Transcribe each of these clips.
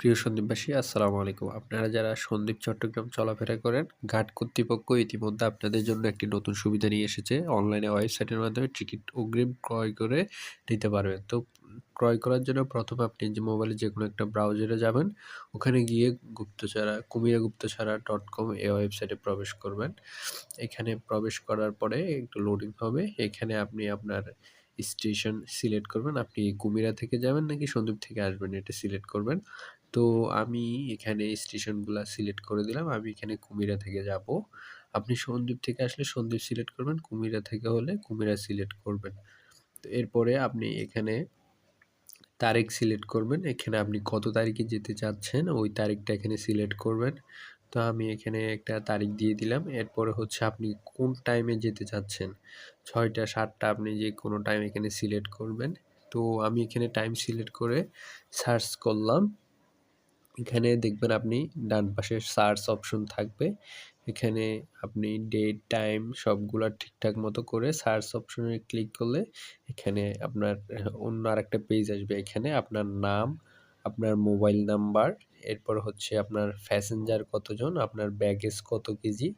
প্রিয় সন্দীপবাসী, আসসালামু আলাইকুম। আপনারা যারা সন্দীপ চট্টগ্রাম চলাফেরা করেন, ঘাট কর্তৃপক্ষ ইতিমধ্যে আপনাদের জন্য একটি নতুন সুবিধা নিয়ে এসেছে। অনলাইনে ওয়েবসাইটের মাধ্যমে টিকিট অগ্রিম ক্রয় করে নিতে পারবেন। তো ক্রয় করার জন্য প্রথমে আপনি যে মোবাইলে যে কোনো একটা ব্রাউজারে যাবেন, ওখানে গিয়ে গুপ্তছাড়া কুমিরা গুপ্তছাড়া ডট কম এই ওয়েবসাইটে প্রবেশ করবেন। এখানে প্রবেশ করার পরে একটু লোডিং হবে। এখানে আপনি আপনার স্টেশন সিলেক্ট করবেন। আপনি কুমিরা থেকে যাবেন নাকি সন্দ্বীপ থেকে আসবেন এটা সিলেক্ট করবেন। তো আমি এখানে স্টেশনগুলো সিলেক্ট করে দিলাম। আমি এখানে কুমিরা থেকে যাব। আপনি সন্দ্বীপ থেকে আসলে সন্দ্বীপ সিলেক্ট করবেন। কুমিরা থেকে হলে কুমিরা সিলেক্ট করবেন। তো এরপরে আপনি এখানে তারিখ সিলেক্ট করবেন। এখানে আপনি কত তারিখে যেতে চাচ্ছেন, ওই তারিখটা এখানে সিলেক্ট করবেন। তো আমি এখানে একটা তারিখ দিয়ে দিলাম। এরপরে হচ্ছে আপনি কোন টাইমে যেতে চাচ্ছেন? ছয়টা, সাতটা, আপনি যে কোনো টাইম এখানে সিলেক্ট করবেন। তো আমি এখানে টাইম সিলেক্ট করে সার্চ করলাম। এখানে দেখবেন আপনি ডান পাশে সার্চ অপশন থাকবে। এখানে আপনি ডেট টাইম সবগুলো ঠিকঠাক মতো করে সার্চ অপশনে ক্লিক করলে এখানে আপনার, অন্য আরেকটা পেজ আসবে। এখানে আপনার নাম, আপনার মোবাইল নাম্বার এরপর হচ্ছে আপনার প্যাসেঞ্জার কতজন, আপনার ব্যাগেজ কত কেজি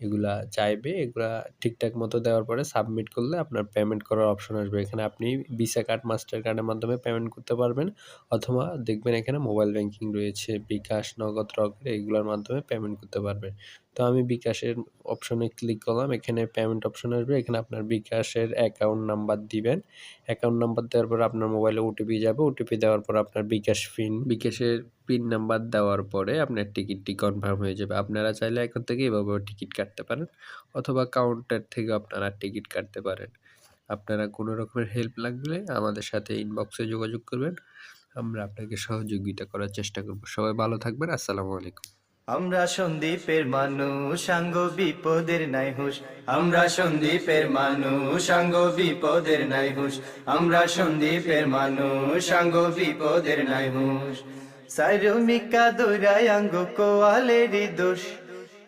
এগুলা চাইবে, এগুলা ঠিকঠাক মতো দেওয়ার পরে সাবমিট করলে আপনার পেমেন্ট করার অপশন আসবে। এখানে আপনি ভিসা কার্ড মাস্টার কার্ডের মাধ্যমে পেমেন্ট করতে পারবেন, অথবা দেখবেন এখানে মোবাইল ব্যাংকিং রয়েছে, বিকাশ, নগদ, রকেট এগুলোর মাধ্যমে পেমেন্ট করতে পারবেন তো আমি বিকাশের অপশনে ক্লিক করলাম, এখানে পেমেন্ট অপশন আসবে, এখানে আপনার বিকাশের অ্যাকাউন্ট নাম্বার দিবেন। অ্যাকাউন্ট নাম্বার দেওয়ার পর আপনার মোবাইলে ওটিপি যাবে ওটিপি দেওয়ার পর আপনার বিকাশ পিন বিকাশের পিন নাম্বার দেওয়ার পরে আপনার টিকিটটি কনফার্ম হয়ে যাবে। আপনারা চাইলে এখন থেকে এভাবে টিকিট কাটতে পারেন, অথবা কাউন্টার থেকে আপনারা টিকিট কাটতে পারেন। আপনারা কোনো রকমের হেল্প লাগলে আমাদের সাথে ইনবক্সে যোগাযোগ করবেন। আমরা আপনাকে সহযোগিতা করার চেষ্টা করব। সবাই ভালো থাকবেন, আসসালামু আলাইকুম। আমরা সন্দীপের মানুষ সাঙ্গ বিপদের নাই হুশ আমরা সন্দীপের মানুষ সাঙ্গ বিপদের নাই হুশ আমরা সন্দীপের মানুষ সাঙ্গ বিপদের নাই হুশ সাইরমিকা দৌড়ায় আঙ্গ কোয়ালেরই দোষ।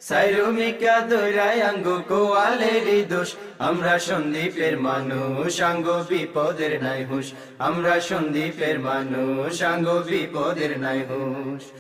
সাইরুমিকা দৌড়ায় আঙ্গ কোয়ালেরই দোষ। আমরা সন্দীপের মানুষ, আঙ্গ বিপদের নাই হুশ। আমরা সন্দীপের মানুষ, আঙ্গ বিপদের নাই হুশ।